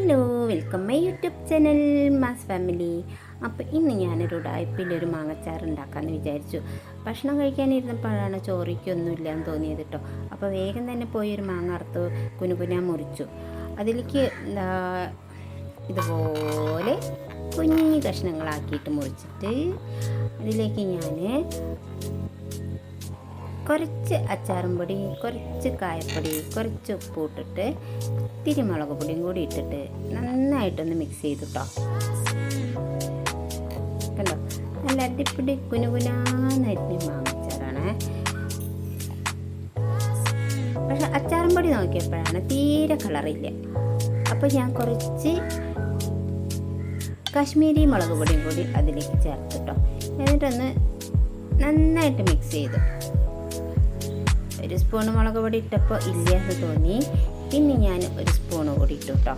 Hello welcome my YouTube channel mass family അപ്പോൾ ഇന്ന് ഞാനൊരു ഉടായ്പിലൊരു മാങ്ങച്ചാറ് ഉണ്ടാക്കാമെന്ന് വിചാരിച്ചു. ഭക്ഷണം കഴിക്കാനിരുന്നപ്പോഴാണ് ചോറിക്കൊന്നുമില്ല എന്ന് തോന്നിയത് കേട്ടോ അപ്പോൾ വേഗം തന്നെ പോയി ഒരു മാങ്ങ അറുത്ത് കുനുകുന മുറിച്ചു. അതിലേക്ക് എന്താ ഇതുപോലെ കുഞ്ഞു കഷ്ണങ്ങളാക്കിയിട്ട് മുറിച്ചിട്ട് അതിലേക്ക് ഞാൻ കുറച്ച് അച്ചാറും പൊടി കുറച്ച് കായപ്പൊടി കുറച്ച് ഉപ്പ് ഇട്ടിട്ട് ഇത്തിരി മുളക് പൊടിയും കൂടി ഇട്ടിട്ട് നന്നായിട്ടൊന്ന് മിക്സ് ചെയ്തു കേട്ടോ കണ്ടോ? നല്ല അടിപ്പിടി കുനുകുനാന്നരിഞ്ഞ മാങ്ങച്ചാറാണ് പക്ഷെ അച്ചാറും പൊടി നോക്കിയപ്പോഴാണ് തീരെ കളറില്ല. അപ്പോൾ ഞാൻ കുറച്ച് കാശ്മീരി മുളക് പൊടിയും കൂടി അതിലേക്ക് ചേർത്തിട്ടോ. എന്നിട്ടൊന്ന് നന്നായിട്ട് മിക്സ് ചെയ്തു. ഒരു സ്പൂൺ മുളക് പൊടി ഇട്ടപ്പോൾ ഇല്ലാന്ന് തോന്നി. പിന്നെ ഞാൻ ഒരു സ്പൂൺ കൂടി ഇട്ടു കേട്ടോ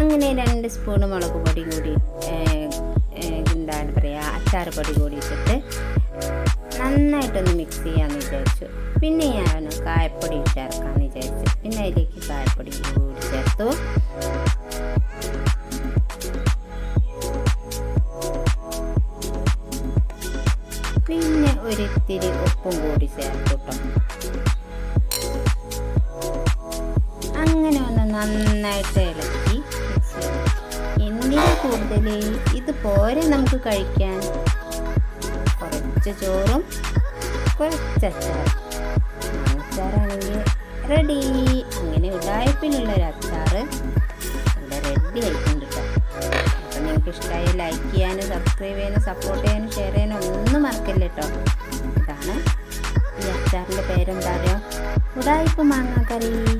അങ്ങനെ രണ്ട് സ്പൂൺ മുളക് പൊടി കൂടി എന്താണ് പറയുക അച്ചാർ പൊടി കൂടി ഇട്ടിട്ട് നന്നായിട്ടൊന്ന് മിക്സ് ചെയ്യാമെന്ന് വിചാരിച്ചു. പിന്നെ ഞാൻ കായപ്പൊടി ചേർക്കാമെന്ന് വിചാരിച്ചു. പിന്നെ അതിലേക്ക് കായപ്പൊടി കൂടി ചേർത്തു. ഒരിത്തിരി ഉപ്പും കൂടി ചേർത്ത് അങ്ങനെ ഒന്ന് നന്നായിട്ട് ഇളക്കി. എന്തിനു കൂടുതൽ ഇത് പോരെ നമുക്ക് കഴിക്കാൻ. കുറച്ച് ചോറും കുറച്ച് അച്ചാറും. അച്ചാറാണെങ്കിൽ റെഡി അങ്ങനെ ഉടായ്പിലുള്ളൊരു അച്ചാറ് നിങ്ങൾക്ക് ഇഷ്ടമായി ലൈക്ക് ചെയ്യാനും സബ്സ്ക്രൈബ് ചെയ്യാനും സപ്പോർട്ട് ചെയ്യാനും ഷെയർ ചെയ്യാനും ഒന്നും മറക്കില്ല കേട്ടോ ഇതാണ് ഈ അച്ചാറിന്റെ പേരെന്താ പറയുക ഉടായ്പ മാങ്ങാക്കറി കറി.